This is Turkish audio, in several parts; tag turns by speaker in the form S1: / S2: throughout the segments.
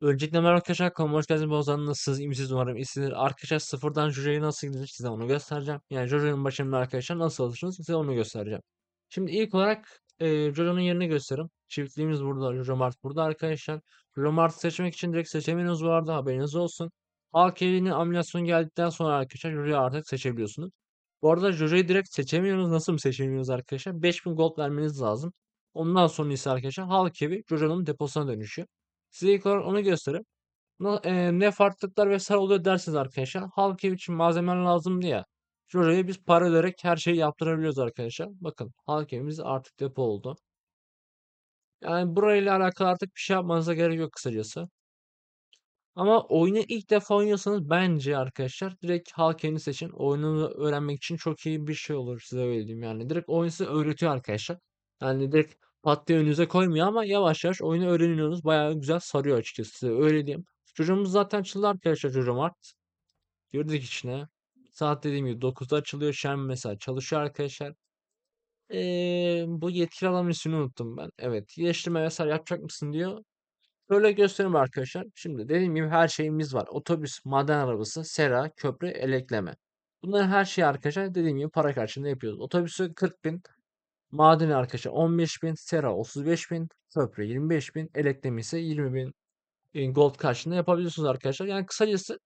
S1: Öncelikle merhaba arkadaşlar kanalıma hoş geldiniz. Bu Ozan nasılsınız? İyi? Umarım iyisiniz. Arkadaşlar sıfırdan Jojo'ya nasıl gidilir size onu göstereceğim. Yani Jojo'nun başında arkadaşlar nasıl alışırsınız size onu göstereceğim. Şimdi ilk olarak e, Jojo'nun yerini göstereyim. Çiftliğimiz burada. Jojo Mart burada arkadaşlar. Jojo Mart'ı seçmek için direkt seçemiyorsunuz bu arada haberiniz olsun. Halk evinin animasyonu geldikten sonra arkadaşlar Jojo'yu artık seçebiliyorsunuz. Bu arada Jojo'yu direkt seçemiyorsunuz. Nasıl mı seçemiyoruz arkadaşlar? 5000 gold vermeniz lazım. Ondan sonra ise arkadaşlar Halk evi Jojo'nun deposuna dönüşüyor. Size ilk olarak onu göstereyim. Na- e, ne farklılıklar vesaire oluyor dersiniz arkadaşlar. Halk ev için malzemeler lazım diye. Şuraya biz para öderek her şeyi yaptırabiliyoruz arkadaşlar. Bakın halk evimiz artık depo oldu. Yani burayla alakalı artık bir şey yapmanıza gerek yok kısacası. Ama oyunu ilk defa oynuyorsanız bence arkadaşlar direkt halk evini seçin. Oyunu öğrenmek için çok iyi bir şey olur size öyle diyeyim yani. Direkt oyun size öğretiyor arkadaşlar. Yani direkt pat diye önünüze koymuyor ama yavaş yavaş oyunu öğreniyorsunuz. Bayağı güzel sarıyor açıkçası öyle diyeyim. Çocuğumuz zaten açıldı arkadaşlar çocuğum art. Girdik içine. Saat dediğim gibi 9'da açılıyor. Şu an mesela çalışıyor arkadaşlar. Ee, bu yetkili adamın ismini unuttum ben. Evet. İyileştirme vesaire yapacak mısın diyor. Şöyle göstereyim arkadaşlar. Şimdi dediğim gibi her şeyimiz var. Otobüs, maden arabası, sera, köprü, elekleme. Bunların her şeyi arkadaşlar dediğim gibi para karşılığında yapıyoruz. Otobüsü 40 bin, madeni arkadaşlar 15 bin, sera 35 bin, köprü 25 bin, elekleme ise 20 bin e, gold karşılığında yapabiliyorsunuz arkadaşlar. Yani kısacası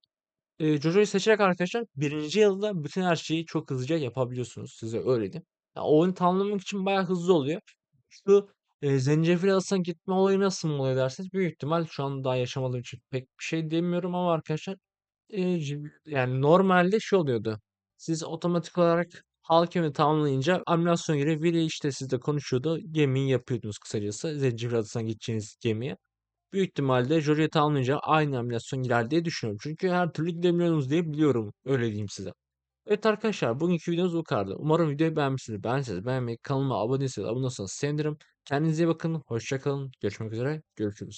S1: e, Jojo'yu seçerek arkadaşlar birinci yılda bütün her şeyi çok hızlıca yapabiliyorsunuz. Size öyle diyeyim. Ya, oyunu tamamlamak için bayağı hızlı oluyor. Şu e, zencefil alsan gitme olayı nasıl mı oluyor derseniz büyük ihtimal şu an daha yaşamadığım için pek bir şey demiyorum ama arkadaşlar e, yani normalde şey oluyordu. Siz otomatik olarak halk evini tamamlayınca animasyon göre Willy işte sizle konuşuyordu. Gemiyi yapıyordunuz kısacası. Zencefil adasına gideceğiniz gemiye. Büyük ihtimalle Jory'e tamamlayınca aynı animasyon girer diye düşünüyorum. Çünkü her türlü gidemiyorsunuz diye biliyorum. Öyle diyeyim size. Evet arkadaşlar bugünkü videomuz bu kadardı. Umarım videoyu beğenmişsiniz. Beğendiyseniz beğenmeyi, kanalıma abone değilseniz abone olursanız sevinirim. Kendinize iyi bakın. Hoşça kalın. Görüşmek üzere. Görüşürüz.